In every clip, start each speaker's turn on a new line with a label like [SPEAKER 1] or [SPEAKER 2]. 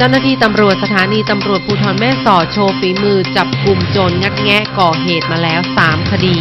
[SPEAKER 1] เจ้าหน้าที่ตำรวจสถานีตำรวจภูธรแม่สอดโชว์ฝีมือจับกลุ่มโจรงัดแงะก่อเหตุมาแล้ว 3 คดี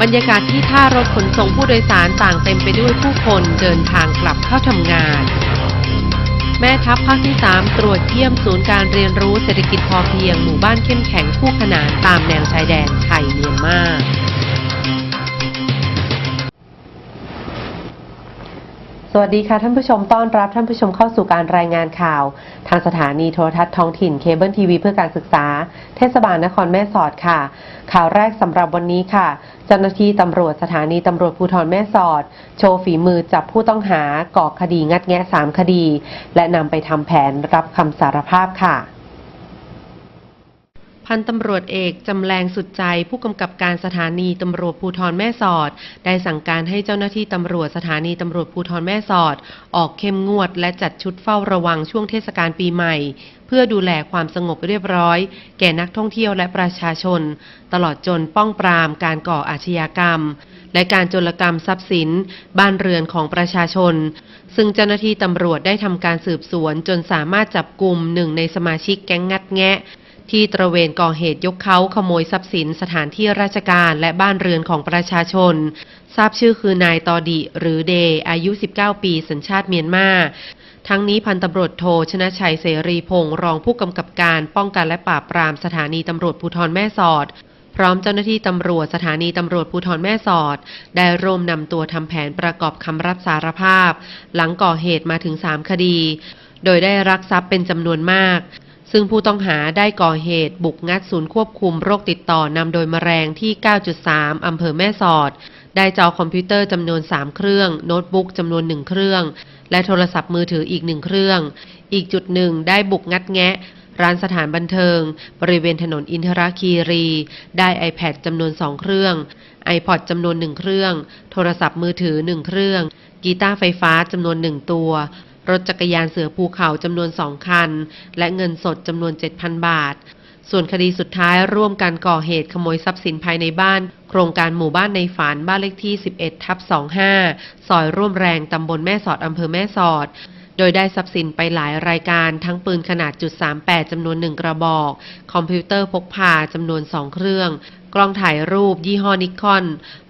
[SPEAKER 1] บรรยากาศที่ท่ารถขนส่งผู้โดยสารต่างเต็มไปด้วยผู้คนเดินทางกลับเข้าทำงาน แม่ทัพภาคที่ 3 ตรวจเยี่ยมศูนย์การเรียนรู้เศรษฐกิจพอเพียงหมู่บ้านเข้มแข็งคู่ขนานตามแนวชายแดนไทยเมียนมา สวัสดีค่ะท่านผู้ชมต้อนรับท่านผู้ชมเข้าสู่การรายงานข่าว ทางสถานีโทรทัศน์ท้องถิ่นเคเบิลทีวีเพื่อการศึกษา เทศบาลนครแม่สอดค่ะ ข่าวแรกสำหรับวันนี้ค่ะ เจ้าหน้าที่ตำรวจสถานีตำรวจภูธรแม่สอด โชว์ฝีมือจับผู้ต้องหาก่อคดีงัดแงะสามคดี และนำไปทำแผนรับคำสารภาพค่ะ พันตำรวจเอกจำแรงสุดใจผู้กำกับการสถานีตำรวจภูธรแม่สอด ได้สั่งการให้เจ้าหน้าที่ตำรวจสถานีตำรวจภูธรแม่สอด ออกเข้มงวดและจัดชุดเฝ้าระวังช่วงเทศกาลปีใหม่ เพื่อดูแลความสงบเรียบร้อย แก่นักท่องเที่ยวและประชาชน ตลอดจนป้องปรามการก่ออาชญากรรม และการโจรกรรมทรัพย์สิน บ้านเรือนของประชาชน ซึ่งเจ้าหน้าที่ตำรวจได้ทำการสืบสวนจนสามารถจับกลุ่มหนึ่งในสมาชิกแก๊งงัดแงะ ที่ตระเวนก่อเหตุยกเขาขโมยทรัพย์สินสถานที่ราชการและบ้านเรือนของประชาชน ทราบชื่อคือนายตอดิ หรือเด อายุ 19 ปี สัญชาติเมียนมาทั้งนี้พันตำรวจโทชนะชัยเสรีพงศ์รองผู้กำกับการป้องกันและปราบปรามสถานีตำรวจภูธรแม่สอด พร้อมเจ้าหน้าที่ตำรวจสถานีตำรวจภูธรแม่สอด ได้ร่วมนำตัวทำแผนประกอบคำรับสารภาพ หลังก่อเหตุมาถึง 3 คดี โดยได้รักทรัพย์เป็นจำนวนมาก ซึ่งผู้ต้องหาได้ก่อเหตุบุกงัดศูนย์ควบคุมโรคติดต่อนำโดยมแมลงที่ 9.3 อำเภอแม่สอด ได้จอคอมพิวเตอร์จำนวน 3 เครื่อง โน้ตบุ๊กจำนวน 1 เครื่อง และโทรศัพท์มือถืออีก 1 เครื่อง อีกจุดหนึ่งได้บุกงัดแงะ ร้านสถานบันเทิง บริเวณถนนอินทราคีรี ได้ iPad จำนวน 2 เครื่อง iPod จำนวน 1 เครื่อง โทรศัพท์มือถือ 1 เครื่อง กีตาร์ไฟฟ้าจำนวน 1 ตัว รถจักรยานเสือภูเขาจำนวนสองคัน และเงินสดจำนวน 7,000 บาท ส่วนคดีสุดท้ายร่วมกันก่อเหตุขโมยทรัพย์สินภายในบ้าน โครงการหมู่บ้านในฝันบ้านเลขที่ 11 ทับ 25 ซอยร่วมแรงตำบลแม่สอดอำเภอแม่สอด โดยได้ทรัพย์สินไปหลายรายการทั้งปืนขนาดจุด38จำนวนหนึ่งกระบอก คอมพิวเตอร์พกพาจำนวน2เครื่อง กล้องถ่ายรูปยี่ห้อนิคอน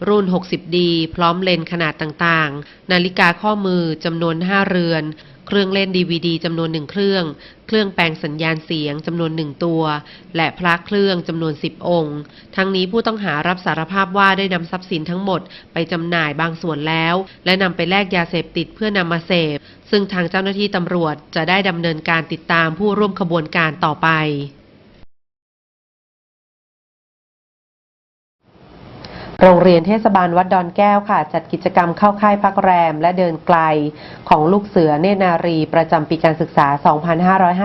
[SPEAKER 1] รุ่น 60D พร้อมเลนขนาดต่างๆ นาฬิกาข้อมือจำนวน 5 เรือน เครื่องเล่นดีวดีจำนวนหนึ่งเครื่อง เครื่องแปลงสัญญาณเสียงจำนวนหนึ่งตัว และพระเครื่องจำนวนสิบองค์ ทั้งนี้ผู้ต้องหารับสารภาพว่าได้นำทรัพย์สินทั้งหมดไปจำหน่ายบางส่วนแล้ว และนำไปแลกยาเสพติดเพื่อนำมาเสพ ซึ่งทางเจ้าหน้าที่ตำรวจจะได้ดำเนินการติดตามผู้ร่วมขบวนการต่อไป โรงเรียนเทศบาลวัดดอนแก้วค่ะ จัดกิจกรรมเข้าค่ายพักแรมและเดินไกลของลูกเสือเนนารีประจำปีการศึกษา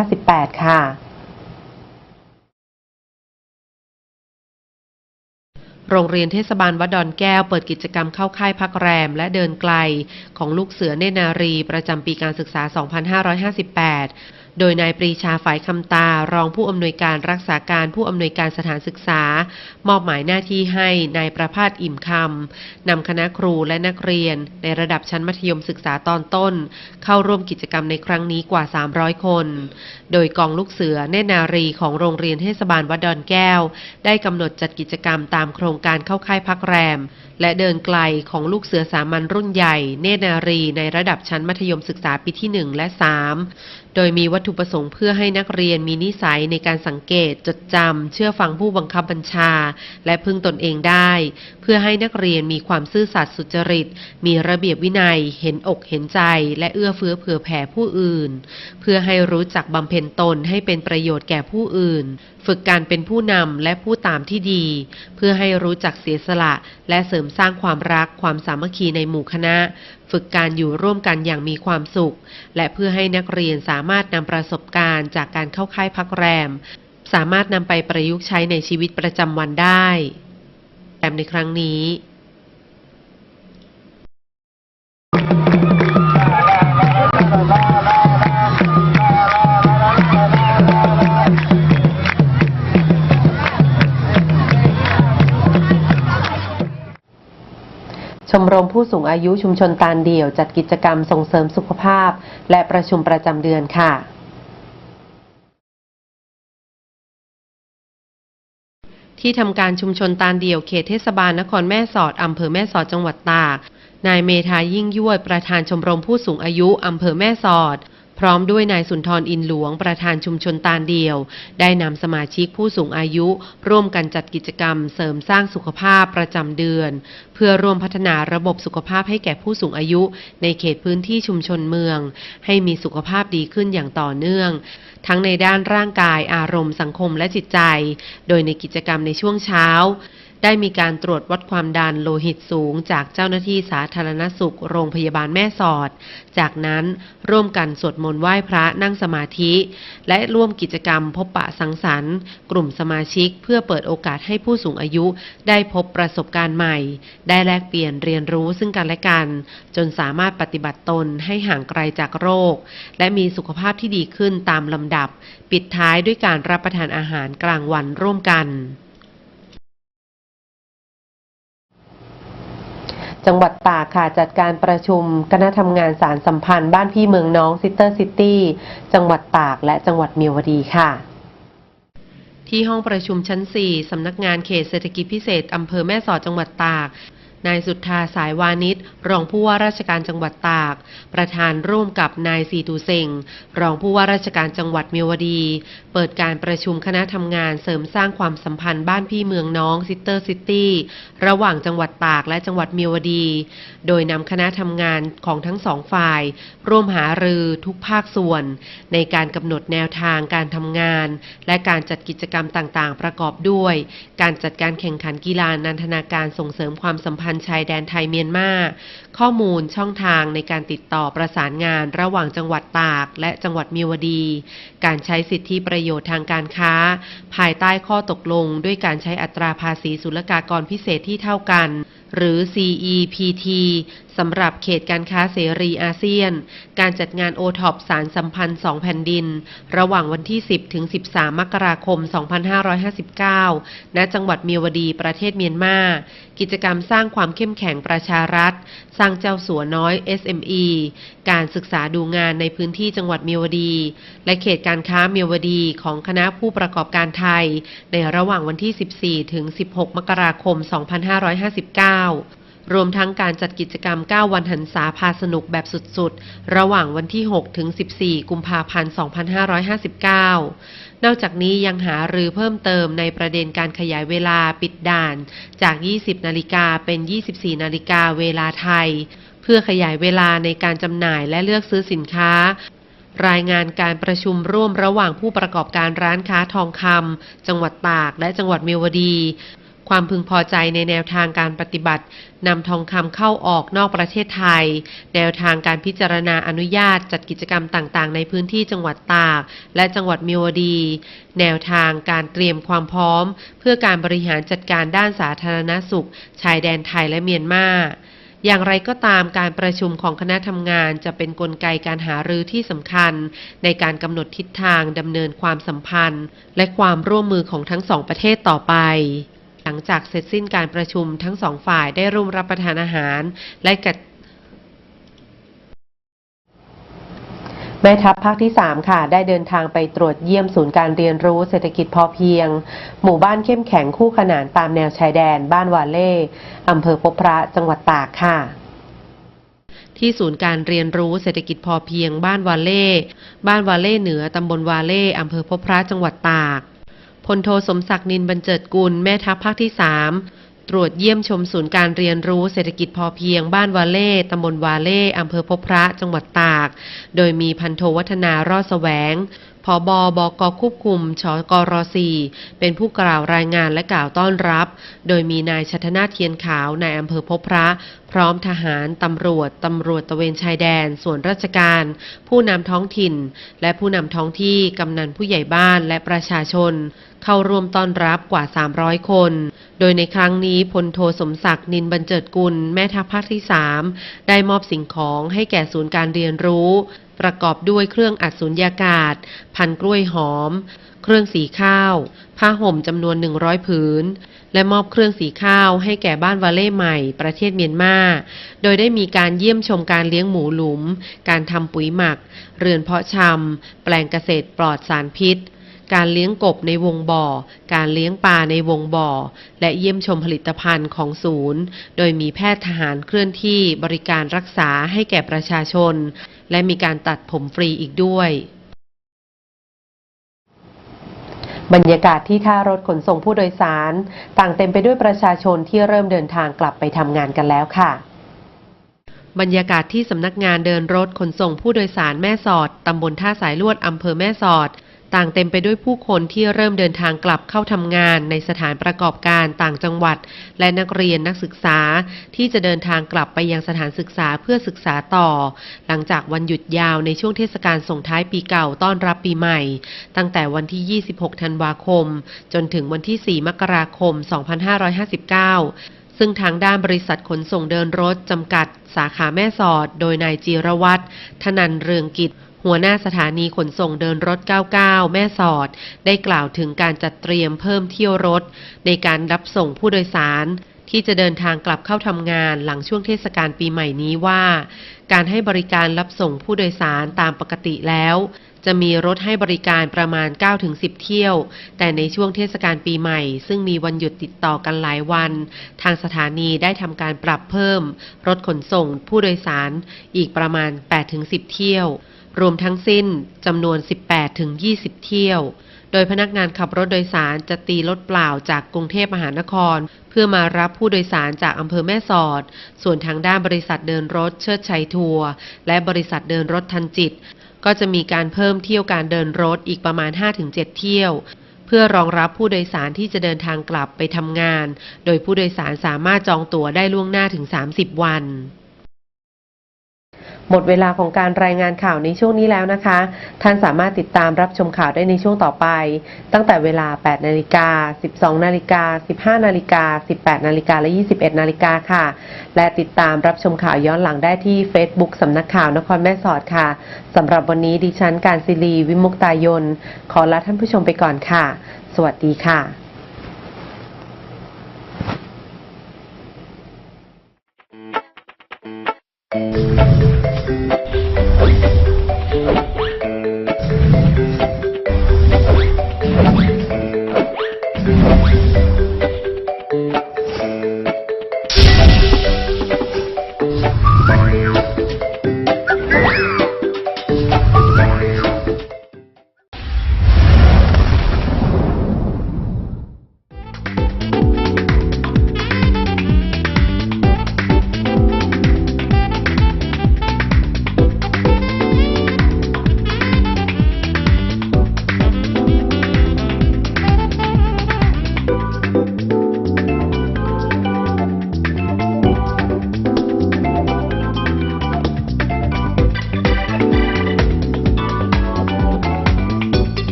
[SPEAKER 1] 2558 ค่ะโรงเรียนเทศบาลวัดดอนแก้วเปิดกิจกรรมเข้าค่ายพักแรม และเดินไกลของลูกเสือเนนารี ประจำปีการศึกษา 2558 โดยนายปรีชาฝ่ายคำตารองผู้อำนวยการรักษาการผู้อำนวยการสถานศึกษา มอบหมายหน้าที่ให้นายประภาสอิ่มคำนำคณะครูและนักเรียน ในระดับชั้นมัธยมศึกษาตอนต้น เข้าร่วมกิจกรรมในครั้งนี้กว่า 300 คน โดยกองลูกเสือเนตรนารีของโรงเรียนเทศบาลวัดดอนแก้ว ได้กำหนดจัดกิจกรรมตามโครงการเข้าค่ายพักแรม และเดินไกลของลูกเสือสามัญรุ่นใหญ่ เนนารีในระดับชั้นมัธยมศึกษาปีที่ 1 และ 3 โดยมีวัตถุประสงค์เพื่อให้นักเรียนมีนิสัยในการสังเกต จดจำเชื่อฟังผู้บังคับบัญชา และพึ่งตนเองได้ เพื่อให้นักเรียนมีความซื่อสัตย์สุจริต มีระเบียบวินัย เห็นอกเห็นใจ และเอื้อเฟื้อเผื่อแผ่ผู้อื่น เพื่อให้รู้จักบำเพ็ญตนให้เป็นประโยชน์แก่ผู้อื่น ฝึกการเป็นผู้นำและผู้ตามที่ดี เพื่อให้รู้จักเสียสละ และเสริมสร้างความรักความสามัคคีในหมู่คณะ ฝึกการอยู่ร่วมกันอย่างมีความสุข และเพื่อให้นักเรียนสามารถนำประสบการณ์จากการเข้าค่ายพักแรม สามารถนำไปประยุกต์ใช้ในชีวิตประจำวันได้แรมในครั้งนี้ ชมรมผู้สูงอายุชุมชนตาลเดี่ยวจัดกิจกรรมส่งเสริมสุขภาพ และประชุมประจำเดือนค่ะ ที่ทำการชุมชนตาลเดี่ยวเขตเทศบาลนครแม่สอดอำเภอแม่สอดจังหวัดตาก นายเมธายิ่งยวดประธานชมรมผู้สูงอายุอำเภอแม่สอด พร้อมด้วยนายสุนทรอินหลวงประธานชุมชนตาลเดียว ได้นำสมาชิกผู้สูงอายุ ร่วมกันจัดกิจกรรม เสริมสร้างสุขภาพประจำเดือน เพื่อร่วมพัฒนาระบบสุขภาพให้แก่ผู้สูงอายุ ในเขตพื้นที่ชุมชนเมือง ให้มีสุขภาพดีขึ้นอย่างต่อเนื่อง ทั้งในด้านร่างกายอารมณ์สังคมและจิตใจ โดยในกิจกรรมในช่วงเช้า ได้มีการตรวจวัดความดันโลหิตสูงจากเจ้าหน้าที่สาธารณสุขโรงพยาบาลแม่สอด จากนั้นร่วมกันสวดมนต์ไหว้พระนั่งสมาธิ และร่วมกิจกรรมพบปะสังสรรค์ กลุ่มสมาชิกเพื่อเปิดโอกาสให้ผู้สูงอายุได้พบประสบการณ์ใหม่ ได้แลกเปลี่ยนเรียนรู้ซึ่งกันและกัน จนสามารถปฏิบัติตนให้ห่างไกลจากโรค และมีสุขภาพที่ดีขึ้นตามลำดับ ปิดท้ายด้วยการรับประทานอาหารกลางวันร่วมกัน จังหวัดตากค่ะจัดการประชุมคณะทำงานสารสัมพันธ์บ้านพี่เมืองน้องซิสเตอร์ซิตี้จังหวัดตากและจังหวัดเมียวดีค่ะที่ห้องประชุมชั้น 4 สำนักงานเขตเศรษฐกิจพิเศษ อำเภอแม่สอดจังหวัดตาก นายสุทธาสายวานิชรองผู้ว่าราชการจังหวัดตาก ประธานร่วมกับนายสีตูเซงรองผู้ว่าราชการจังหวัดเมียวดี เปิดการประชุมคณะทำงานเสริมสร้างความสัมพันธ์บ้านพี่เมืองน้องซิสเตอร์ซิตี้ระหว่างจังหวัดตากและจังหวัดเมียวดี โดยนำคณะทำงานของทั้งสองฝ่าย ร่วมหารือทุกภาคส่วน ในการกำหนดแนวทางการทำงาน และการจัดกิจกรรมต่างๆ ประกอบด้วย การจัดการแข่งขันกีฬานันทนาการส่งเสริมความสัมพันธ์พันชายแดนไทยเมียนมา ข้อมูลช่องทางในการติดต่อประสานงานระหว่างจังหวัดตาก และจังหวัดมีวดี การใช้สิทธิประโยชน์ทางการค้า ภายใต้ข้อตกลงด้วยการใช้อัตราภาษีศุลกากรพิเศษที่เท่ากัน หรือ CEPT สำหรับเขตการค้าเสรีอาเซียน การจัดงานโอท็อปสารสัมพันธ์สองแผ่นดิน ระหว่างวันที่ 10 ถึง 13 มกราคม 2559 ณ จังหวัดเมียวดีประเทศเมียนมา กิจกรรมสร้างความเข้มแข็งประชารัฐ สร้างเจ้าสัวน้อย SME การศึกษาดูงานในพื้นที่จังหวัดเมียวดี และเขตการค้าเมียวดีของคณะผู้ประกอบการไทย ในระหว่างวันที่ 14 ถึง 16 มกราคม 2559รวมทั้งการจัดกิจกรรม 9 วันหันษาพาสนุกแบบสุดๆ ระหว่างวันที่ 6 ถึง 14 กุมภาพันธ์ 2559 นอกจากนี้ยังหารือเพิ่มเติมในประเด็นการขยายเวลาปิดด่าน จาก 20 นาฬิกาเป็น 24 นาฬิกาเวลาไทย เพื่อขยายเวลาในการจำหน่ายและเลือกซื้อสินค้ารายงานการประชุมร่วมระหว่างผู้ประกอบการร้านค้าทองคำจังหวัดตากและจังหวัดเมียวดี ความพึงพอใจในแนวทางการปฏิบัตินำทองคำเข้าออกนอกประเทศไทย แนวทางการพิจารณาอนุญาตจัดกิจกรรมต่างๆ ในพื้นที่จังหวัดตาก และจังหวัดมีวดี แนวทางการเตรียมความพร้อม เพื่อการบริหารจัดการด้านสาธารณสุข ชายแดนไทยและเมียนมาอย่างไรก็ตามการประชุมของคณะทำงานจะเป็นนกลไกการหารือที่สำคัญ ในการกำหนดทิศทางดำเนินความสัมพันธ์ และความร่วมมือของทั้งสองประเทศต่อไป ลังจากเสร็จสิ้นการประชุมทั้งสองฝ่ายได้ร่วมรับประทานอาหาร และกัดแม่ทัพภาคที่ 3 ค่ะ ได้เดินทางไปตรวจเยี่ยมศูนย์การเรียนรู้เศรษฐกิจพอเพียง หมู่บ้านเข้มแข็งคู่ขนานตามแนวชายแดน บ้านวาเล่อำเภอพบพระจังหวัดตากค่ะที่ศูนย์การเรียนรู้เศรษฐกิจพอเพียงบ้านวาเล่ บ้านวาเล่เหนือ ตำบลวาเล่ อำเภอพบพระจังหวัดตาก พลโทสมศักดิ์นินบรรเจิดกุลแม่ทัพภาคที่ 3 ตรวจเยี่ยมชมศูนย์การเรียนรู้เศรษฐกิจพอเพียงบ้านวาเล่ตำบลวาเล่อำเภอพบพระจังหวัดตาก โดยมีพันโทวัฒนารอดแสวง อบอบกควบคุมชกรสีเป็นผู้กล่าวรายงานและกล่าวต้อนรับ โดยมีนายชัทนาเทียนขาว นายอำเภอพบพระ พร้อมทหาร ตำรวจ ตำรวจตะเวนชายแดน ส่วนราชการ ผู้นำท้องถิ่น และผู้นำท้องที่ กำนันผู้ใหญ่บ้านและประชาชน เข้าร่วมต้อนรับกว่า 300 คน โดยในครั้งนี้พลโทสมศักดิ์นินบรรเจิดกุล แม่ทัพภาคที่ 3 ได้มอบสิ่งของให้แก่ศูนย์การเรียนรู้ ประกอบด้วยเครื่องอัดสุญญากาศ พันกล้วยหอม เครื่องสีข้าว ผ้าห่มจำนวน 100 ผืน และมอบเครื่องสีข้าวให้แก่บ้านวาเล่ใหม่ประเทศเมียนมา โดยได้มีการเยี่ยมชมการเลี้ยงหมูหลุม การทำปุ๋ยหมัก เรือนเพาะชำ แปลงเกษตรปลอดสารพิษ การเลี้ยงกบในวงบ่อ การเลี้ยงปลาในวงบ่อ และเยี่ยมชมผลิตภัณฑ์ของศูนย์ โดยมีแพทย์ทหารเคลื่อนที่บริการรักษาให้แก่ประชาชน และมีการตัดผมฟรีอีกด้วยบรรยากาศที่ท่ารถขนส่งผู้โดยสาร ต่างเต็มไปด้วยประชาชนที่เริ่มเดินทางกลับไปทำงานกันแล้วค่ะ บรรยากาศที่สำนักงานเดินรถขนส่งผู้โดยสารแม่สอด ตำบลท่าสายลวดอำเภอแม่สอด ต่างเต็มไปด้วยผู้คนที่เริ่มเดินทางกลับเข้าทำงานในสถานประกอบการต่างจังหวัด และนักเรียนนักศึกษาที่จะเดินทางกลับไปยังสถานศึกษาเพื่อศึกษาต่อ หลังจากวันหยุดยาวในช่วงเทศกาลส่งท้ายปีเก่าต้อนรับปีใหม่ ตั้งแต่วันที่ 26 ธันวาคม จนถึงวันที่ 4 มกราคม 2559ซึ่งทางด้านบริษัทขนส่งเดินรถจำกัด สาขาแม่สอด โดยนายจีรวัตรธนันเรืองกิจ หัวหน้าสถานีขนส่งเดินรถ 99 แม่สอด ได้กล่าวถึงการจัดเตรียมเพิ่มเที่ยวรถ ในการรับส่งผู้โดยสาร ที่จะเดินทางกลับเข้าทำงานหลังช่วงเทศกาลปีใหม่นี้ว่า การให้บริการรับส่งผู้โดยสารตามปกติแล้วจะมีรถให้บริการประมาณ 9-10 เที่ยว แต่ในช่วงเทศกาลปีใหม่ ซึ่งมีวันหยุดติดต่อกันหลายวัน ทางสถานีได้ทำการปรับเพิ่ม รถขนส่งผู้โดยสารอีกประมาณ 8-10 เที่ยว รวมทั้งสิ้นจำนวน 18-20 เที่ยว โดยพนักงานขับรถโดยสารจะตีรถเปล่าจากกรุงเทพมหานคร เพื่อมารับผู้โดยสารจากอำเภอแม่สอด ส่วนทางด้านบริษัทเดินรถเชิดชัยทัวร์และบริษัทเดินรถทันจิต ก็จะมีการเพิ่มเที่ยวการเดินรถอีกประมาณ 5-7 เที่ยวเพื่อรองรับผู้โดยสารที่จะเดินทางกลับไปทำงาน โดยผู้โดยสารสามารถจองตั๋วได้ล่วงหน้าถึง 30 วัน หมดเวลาของการรายงานข่าวในช่วงนี้แล้วนะคะ ท่านสามารถติดตามรับชมข่าวได้ในช่วงต่อไป ตั้งแต่เวลา 8 นาฬิกา 12 นาฬิกา 15 นาฬิกา 18 นาฬิกาและ 21 นาฬิกาค่ะ และติดตามรับชมข่าวย้อนหลังได้ที่ Facebook สำนักข่าวนครแม่สอดค่ะสำหรับวันนี้ดิฉันการศิรีวิมุกตายน ขอลาท่านผู้ชมไปก่อนค่ะ สวัสดีค่ะ